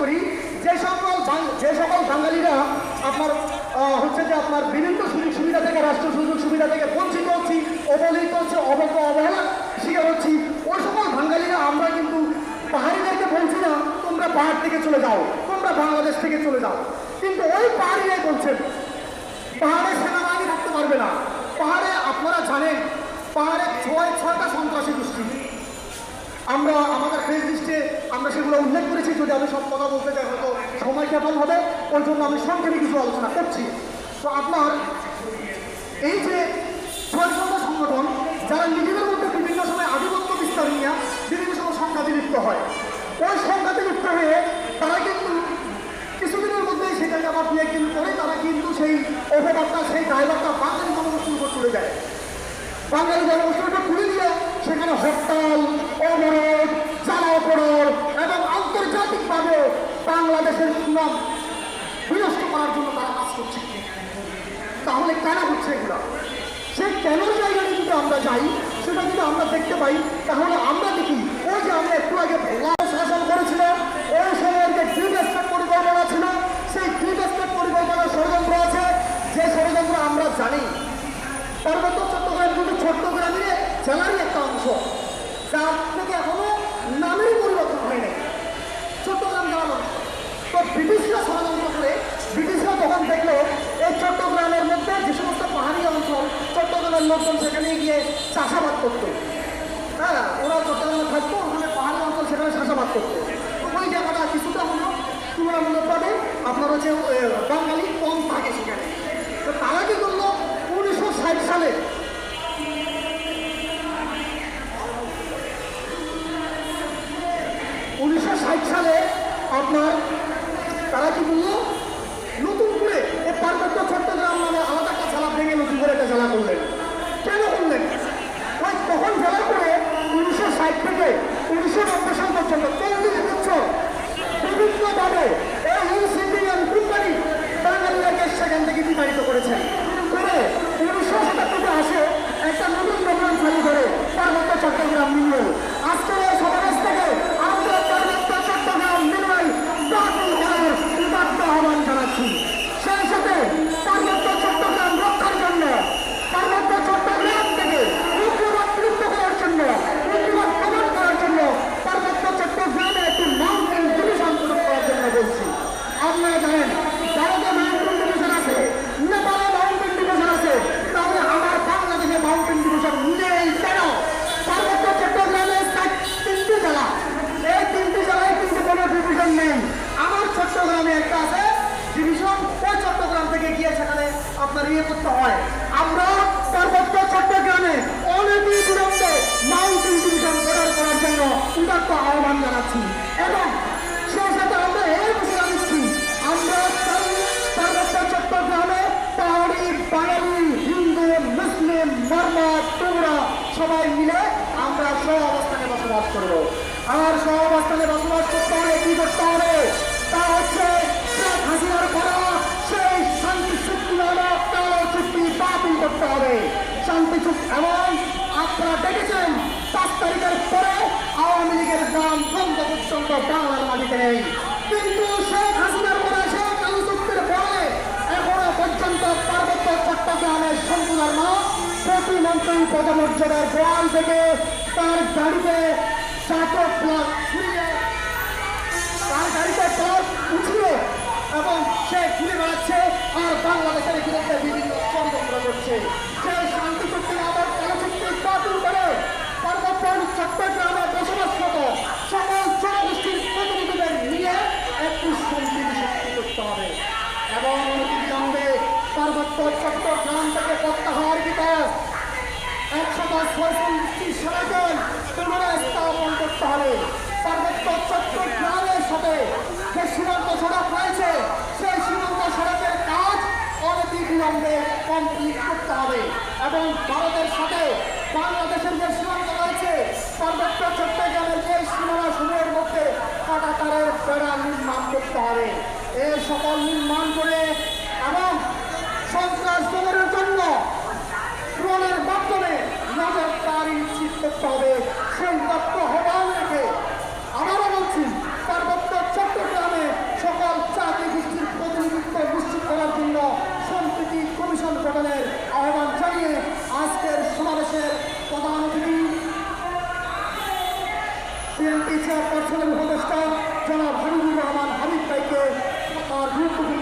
করি, যে সকল যে সকল বাঙালিরা আপনার হচ্ছে যে আপনার বিভিন্ন সুযোগ সুবিধা থেকে, রাষ্ট্র সুযোগ সুবিধা থেকে বঞ্চিত হচ্ছি, অবহেলিত হচ্ছে, অবজ্ঞ, অবহেলা শিকার হচ্ছি ওই সকল বাঙালিরা আমরা কিন্তু পাহাড়িদেরকে বলছি না, তোমরা পাহাড় থেকে চলে যাও, তোমরা বাংলাদেশ থেকে চলে যাও। কিন্তু ওই পাহাড়িরাই বলছেন, পাহাড়ে সেনাবাহিনী থাকতে পারবে না। পাহাড়ে আপনারা জানেন, পাহাড়ে ছয় ছয়টা সন্ত্রাসী গোষ্ঠী। আমরা, আমাদের ফেস লিস্টে আমরা সেগুলো উল্লেখ করেছি, যদি আমি সব কথা বলতে চাই, হয়তো সময় কেমন হবে ওই জন্য আমি সংক্ষেপে কিছু আলোচনা করছি। তো আপনার এই যে ছয়টা সংগঠন, যারা নিজেদের মধ্যে বিভিন্ন সময় আধিপত্য বিস্তার নিয়ে বিভিন্ন সময় সংঘাতে লিপ্ত হয়, ওই সংঘাতে লিপ্ত হয়ে তারা কিন্তু কিছুদিনের মধ্যেই সেটাকে আবার দু একদিন করে, তারা কিন্তু সেই অপবাদটা, সেই দায়ভারটা বাঙালি জনগোষ্ঠীর উপর তুলে দেয় বাঙালি জনগোষ্ঠীর উপর তুলে দিয়ে সেখানে হরতাল, অবরোধ বাংলাদেশের সুনাম বিনষ্ট করার জন্য তারা কাজ করছে। তাহলে কেন হচ্ছে এগুলো? সে কেন জায়গায় যদি আমরা যাই, সেটা যদি আমরা দেখতে পাই, তাহলে আমরা দেখি, ওই যে আমরা একটু আগে শাসন করেছিলাম, ওই সময়ের যে গ্রিন এস্টেট পরিকল্পনা ছিল, সেই গ্রিন এস্টেট পরিকল্পনার ষড়যন্ত্র আছে। যে ষড়যন্ত্র আমরা জানি পার্বত্য চট্টগ্রাম কিন্তু চট্টগ্রামের জেলারই একটা অংশ, যার থেকে এখনও নামের পরিবর্তন হয়নি চট্টগ্রাম জেলার অংশ তো ব্রিটিশরা ষড়যন্ত্র করে ব্রিটিশরা তখন দেখল এই চট্টগ্রামের মধ্যে যে সমস্ত পাহাড়ি অঞ্চল চট্টগ্রামের লোকজন সেখানে গিয়ে চাষাবাদ করতো। হ্যাঁ ওরা চট্টগ্রামে থাকতো ওখানে পাহাড়ি অঞ্চল সেখানে চাষাবাদ করতো। ওই জায়গাটা কিছুটা হলো তুলনামূলকভাবে আপনার এ, বাঙালি কম থাকে সেখানে। তো তারা কি করল? উনিশশো ষাট সালে উনিশশো ষাট সালে আপনার তারা কি সবাই মিলে আমরা সহ অবস্থানে বসবাস করব। আর সহ অবস্থানে বসবাস করতে হলে কি করতে হবে? তা হচ্ছে শেখ করা সেই শান্তি চুক্তি নামক কালো চুক্তি বাতিল করতে হবে। শান্তি চুক্তি এবং আপনারা দেখেছেন, পাঁচ তারিখের পরে আওয়ামী লীগের নাম পর্যন্ত বাংলার মাটিতে নেই। কিন্তু প্রতিমন্ত্রী পদমর্যাদার গোয়াল থেকে তার গাড়িতে প্লাস তার গাড়িতে টপ উঠিয়ে এবং সে ঘুরে বেড়াচ্ছে আর বাংলাদেশের বিরুদ্ধে বিভিন্ন ষড়যন্ত্র করছে সেই শান্তি চুক্তি আবার কালো চুক্তি বাতিল করে পার্বত্য চট্টগ্রামে বসবাসরত সকল জনগোষ্ঠীর প্রতিনিধিদের নিয়ে একটু শান্তি সৃষ্টি করতে হবে। এবং অনতিবিলম্বে পার্বত্য চট্টগ্রাম থেকে প্রত্যাহার বিকাশ। একশত ছয়চল্লিশটি সেনাদের পুনরায় স্থাপন করতে হবে। পার্বত্য সাথে যে সীমান্ত সড়ক রয়েছে, সেই সীমান্ত সড়কের কাজ অনতি বিলম্বে কমপ্লিট করতে হবে। এবং ভারতের সাথে বাংলাদেশের যে রয়েছে পার্বত্য চট্টগ্রামের যে সীমানা সমূহের মধ্যে কাটাতারের বেড়া নির্মাণ করতে হবে। এই সকল নির্মাণ করতে হবে সেই তত্ত্ব হবাল রেখে আবারও বলছি, পার্বত্য চট্টগ্রামে সকল চাকরি গোষ্ঠীর প্রতিনিধিত্ব নিশ্চিত করার জন্য সম্প্রীতি কমিশন গঠনের আহ্বান জানিয়ে আজকের সমাবেশের প্রধান অতিথি বিএনপি চেয়ারপারসনের উপদেষ্টা জনাব হাবিবুর রহমান হাবিব ভাইকে তার গুরুত্বপূর্ণ